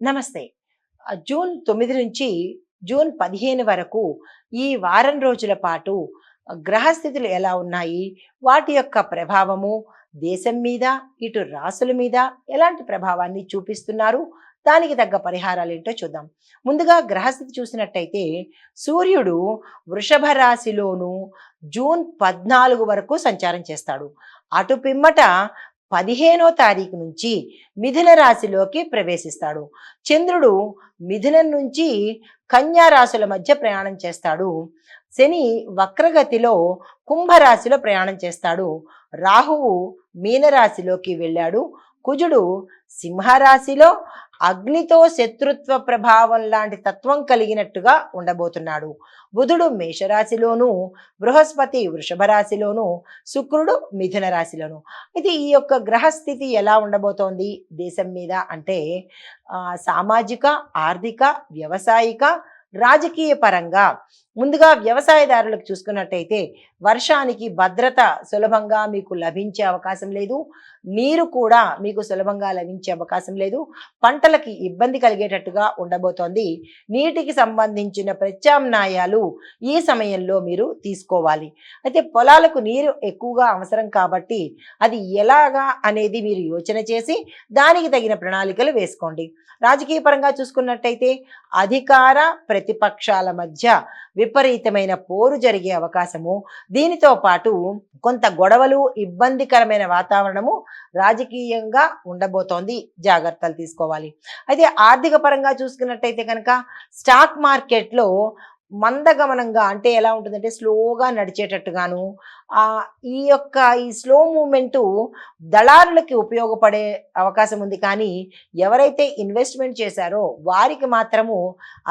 నమస్తే. జూన్ తొమ్మిది నుంచి జూన్ పదిహేను వరకు ఈ వారం రోజుల పాటు గ్రహస్థితులు ఎలా ఉన్నాయి? వాటి యొక్క ప్రభావము దేశం మీద ఇటు రాసుల మీద ఎలాంటి ప్రభావాన్ని చూపిస్తున్నారు? దానికి తగ్గ పరిహారాలు ఏంటో చూద్దాం. ముందుగా గ్రహస్థితి చూసినట్టయితే సూర్యుడు వృషభ రాశిలోను జూన్ పద్నాలుగు వరకు సంచారం చేస్తాడు. అటు పిమ్మట పదిహేనో తారీఖు నుంచి మిథున రాశిలోకి ప్రవేశిస్తాడు. చంద్రుడు మిథునం నుంచి కన్యా రాశుల మధ్య ప్రయాణం చేస్తాడు. శని వక్రగతిలో కుంభరాశిలో ప్రయాణం చేస్తాడు. రాహువు మీనరాశిలోకి వెళ్ళాడు. కుజుడు సింహరాశిలో అగ్నితో శత్రుత్వ ప్రభావం లాంటి తత్వం కలిగినట్టుగా ఉండబోతున్నాడు. బుధుడు మేషరాశిలోను బృహస్పతి వృషభ రాశిలోను శుక్రుడు మిథున రాశిలోను. అయితే ఈ యొక్క గ్రహస్థితి ఎలా ఉండబోతోంది? దేశం మీద అంటే సామాజిక ఆర్థిక వ్యవసాయిక రాజకీయ పరంగా ముందుగా వ్యవసాయదారులకు చూసుకున్నట్టయితే వర్షానికి భద్రత సులభంగా మీకు లభించే అవకాశం లేదు. నీరు కూడా మీకు సులభంగా లభించే అవకాశం లేదు. పంటలకి ఇబ్బంది కలిగేటట్టుగా ఉండబోతోంది. నీటికి సంబంధించిన ప్రత్యామ్నాయాలు ఈ సమయంలో మీరు తీసుకోవాలి. అయితే పొలాలకు నీరు ఎక్కువగా అవసరం కాబట్టి అది ఎలాగా అనేది మీరు యోచన చేసి దానికి తగిన ప్రణాళికలు వేసుకోండి. రాజకీయ పరంగా చూసుకున్నట్టయితే అధికార ప్రతిపక్షాల మధ్య విపరీతమైన పోరు జరిగే అవకాశము. దీనితో పాటు కొంత గొడవలు ఇబ్బందికరమైన వాతావరణము రాజకీయంగా ఉండబోతోంది. జాగ్రత్తలు తీసుకోవాలి. అయితే ఆర్థిక పరంగా చూసుకున్నట్టయితే కనుక స్టాక్ మార్కెట్లో మందగమనంగా అంటే ఎలా ఉంటుందంటే స్లోగా నడిచేటట్టుగాను ఈ యొక్క ఈ స్లో మూమెంటు దళారులకి ఉపయోగపడే అవకాశం ఉంది. కానీ ఎవరైతే ఇన్వెస్ట్మెంట్ చేశారో వారికి మాత్రము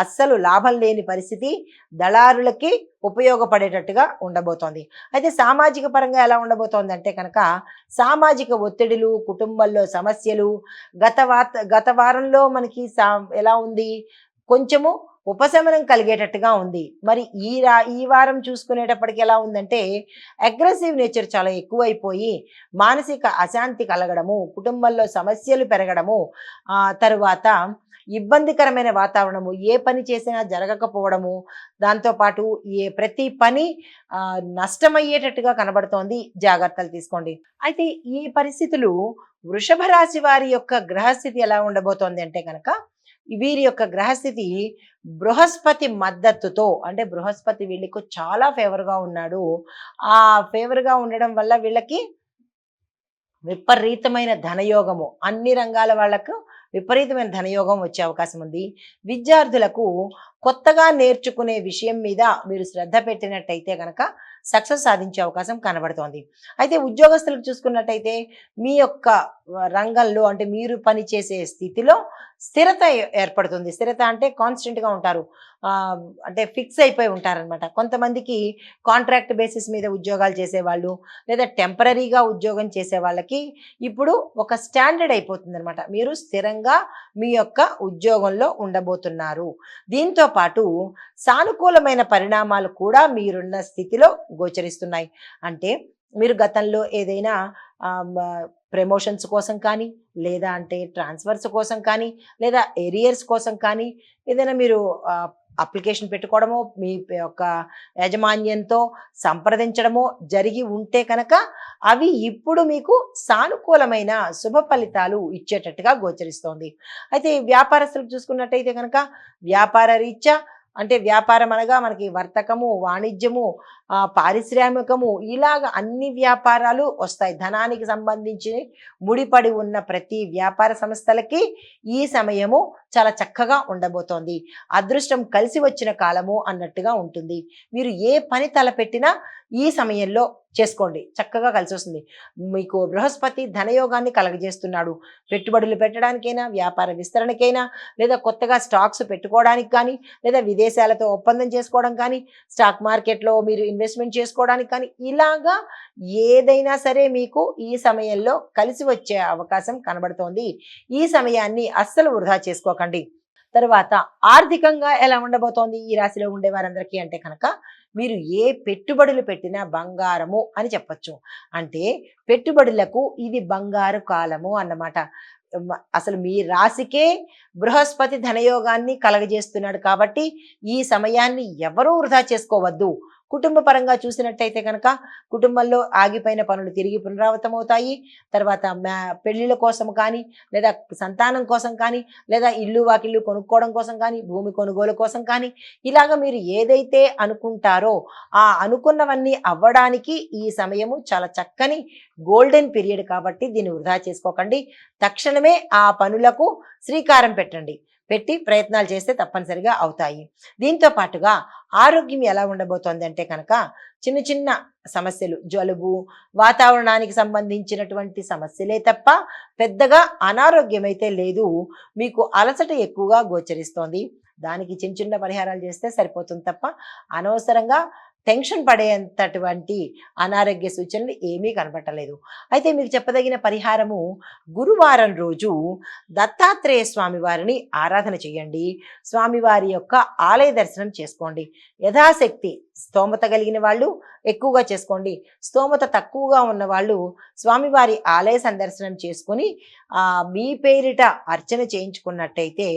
అస్సలు లాభం లేని పరిస్థితి దళారులకి ఉపయోగపడేటట్టుగా ఉండబోతోంది. అయితే సామాజిక పరంగా ఎలా ఉండబోతోంది అంటే కనుక సామాజిక ఒత్తిడులు కుటుంబంలో సమస్యలు గత వార్త గత వారంలో మనకి సా ఎలా ఉంది? కొంచెము ఉపశమనం కలిగేటట్టుగా ఉంది. మరి ఈ రా ఈ వారం చూసుకునేటప్పటికి ఎలా ఉందంటే అగ్రెసివ్ నేచర్ చాలా ఎక్కువైపోయి మానసిక అశాంతి కలగడము కుటుంబంలో సమస్యలు పెరగడము తరువాత ఇబ్బందికరమైన వాతావరణము ఏ పని చేసినా జరగకపోవడము దాంతోపాటు ఏ ప్రతి పని నష్టమయ్యేటట్టుగా కనబడుతోంది. జాగ్రత్తలు తీసుకోండి. అయితే ఈ పరిస్థితులు వృషభ రాశి వారి యొక్క గ్రహస్థితి ఎలా ఉండబోతోంది అంటే కనుక వీరి యొక్క గ్రహస్థితి బృహస్పతి మద్దతుతో అంటే బృహస్పతి వీళ్ళకు చాలా ఫేవర్గా ఉన్నాడు. ఆ ఫేవర్గా ఉండడం వల్ల వీళ్ళకి విపరీతమైన ధనయోగము. అన్ని రంగాల వాళ్ళకు విపరీతమైన ధనయోగం వచ్చే అవకాశం ఉంది. విద్యార్థులకు కొత్తగా నేర్చుకునే విషయం మీద మీరు శ్రద్ధ పెట్టినట్టయితే కనుక సక్సెస్ సాధించే అవకాశం కనబడుతోంది. అయితే ఉద్యోగస్తులకు చూసుకున్నట్టయితే మీ యొక్క రంగంలో అంటే మీరు పనిచేసే స్థితిలో స్థిరత ఏ- ఏర్పడుతుంది. స్థిరత అంటే కాన్స్టెంట్గా ఉంటారు. అంటే ఫిక్స్ అయిపోయి ఉంటారనమాట కొంతమందికి కాంట్రాక్ట్ బేసిస్ మీద ఉద్యోగాలు చేసేవాళ్ళు లేదా టెంపరీగా ఉద్యోగం చేసే వాళ్ళకి ఇప్పుడు ఒక స్టాండర్డ్ అయిపోతుంది అనమాట మీరు స్థిరంగా మీ యొక్క ఉద్యోగంలో ఉండబోతున్నారు. దీంతో పాటు సానుకూలమైన పరిణామాలు కూడా మీరున్న స్థితిలో గోచరిస్తున్నాయి. అంటే మీరు గతంలో ఏదైనా ప్రమోషన్స్ కోసం కానీ లేదా అంటే ట్రాన్స్ఫర్స్ కోసం కానీ లేదా ఏరియర్స్ కోసం కానీ ఏదైనా మీరు అప్లికేషన్ పెట్టుకోవడము మీ యొక్క యాజమాన్యంతో సంప్రదించడమో జరిగి ఉంటే కనుక అవి ఇప్పుడు మీకు సానుకూలమైన శుభ ఫలితాలు ఇచ్చేటట్టుగా గోచరిస్తోంది. అయితే వ్యాపారస్తులకు చూసుకున్నట్టయితే కనుక వ్యాపార రీత్యా అంటే వ్యాపారం అనగా మనకి వర్తకము వాణిజ్యము పారిశ్రామికము ఇలాగ అన్ని వ్యాపారాలు వస్తాయి. ధనానికి సంబంధించి ముడిపడి ఉన్న ప్రతి వ్యాపార సంస్థలకి ఈ సమయము చాలా చక్కగా ఉండబోతోంది. అదృష్టం కలిసి వచ్చిన కాలము అన్నట్టుగా ఉంటుంది. మీరు ఏ పని తలపెట్టినా ఈ సమయంలో చేసుకోండి. చక్కగా కలిసి వస్తుంది మీకు బృహస్పతి ధనయోగాన్ని కలగజేస్తున్నాడు. పెట్టుబడులు పెట్టడానికైనా వ్యాపార విస్తరణకైనా లేదా కొత్తగా స్టాక్స్ పెట్టుకోవడానికి కానీ లేదా విదేశాలతో ఒప్పందం చేసుకోవడం కానీ స్టాక్ మార్కెట్లో మీరు ఇన్వెస్ట్మెంట్ చేసుకోవడానికి కానీ ఇలాగా ఏదైనా సరే మీకు ఈ సమయంలో కలిసి వచ్చే అవకాశం కనబడుతోంది. ఈ సమయాన్ని అస్సలు వృధా చేసుకోకండి. తర్వాత ఆర్థికంగా ఎలా ఉండబోతోంది? ఈ రాశిలో ఉండే వారందరికీ అంటే కనుక మీరు ఏ పెట్టుబడులు పెట్టినా బంగారము అని చెప్పచ్చు. అంటే పెట్టుబడులకు ఇది బంగారు కాలము అన్నమాట. అసలు మీ రాశికే బృహస్పతి ధనయోగాన్ని కలగజేస్తున్నాడు కాబట్టి ఈ సమయాన్ని ఎవరూ వృధా చేసుకోవద్దు. కుటుంబ పరంగా చూసినట్టయితే కనుక కుటుంబంలో ఆగిపోయిన పనులు తిరిగి పునరావృతం అవుతాయి తర్వాత మ్యా పెళ్ళిళ్ళ కోసం కానీ లేదా సంతానం కోసం కానీ లేదా ఇల్లు వాకిళ్ళు కొనుక్కోవడం కోసం కానీ భూమి కొనుగోలు కోసం కానీ ఇలాగ మీరు ఏదైతే అనుకుంటారో ఆ అనుకున్నవన్నీ అవ్వడానికి ఈ సమయము చాలా చక్కని గోల్డెన్ పీరియడ్ కాబట్టి దీన్ని వృధా చేసుకోకండి. తక్షణమే ఆ పనులకు శ్రీకారం పెట్టండి. పెట్టి ప్రయత్నాలు చేస్తే తప్పనిసరిగా అవుతాయి. దీంతో పాటుగా ఆరోగ్యం ఎలా ఉండబోతోంది అంటే కనుక చిన్న చిన్న సమస్యలు జలుబు వాతావరణానికి సంబంధించినటువంటి సమస్యలే తప్ప పెద్దగా అనారోగ్యం అయితే లేదు. మీకు అలసట ఎక్కువగా గోచరిస్తోంది. దానికి చిన్న చిన్న పరిహారాలు చేస్తే సరిపోతుంది తప్ప అనవసరంగా టెన్షన్ పడేంతటువంటి అనారోగ్య సూచనలు ఏమీ కనబట్టలేదు అయితే మీకు చెప్పదగిన పరిహారము గురువారం రోజు దత్తాత్రేయ స్వామి వారిని ఆరాధన చేయండి. స్వామివారి యొక్క ఆలయ దర్శనం చేసుకోండి. యథాశక్తి స్తోమత కలిగిన వాళ్ళు ఎక్కువగా చేసుకోండి. స్తోమత తక్కువగా ఉన్న వాళ్ళు స్వామివారి ఆలయ సందర్శనం చేసుకొని మీ పేరిట అర్చన చేయించుకున్నట్టయితే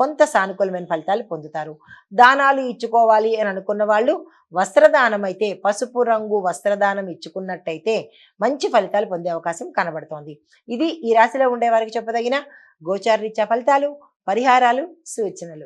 కొంత సానుకూలమైన ఫలితాలు పొందుతారు. దానాలు ఇచ్చుకోవాలి అని అనుకున్న వాళ్ళు వస్త్రదానం అయితే పసుపు రంగు వస్త్రదానం ఇచ్చుకున్నట్టయితే మంచి ఫలితాలు పొందే అవకాశం కనబడుతోంది. ఇది ఈ రాశిలో ఉండే వారికి చెప్పదగిన గోచారరీత్యా ఫలితాలు పరిహారాలు సూచనలు.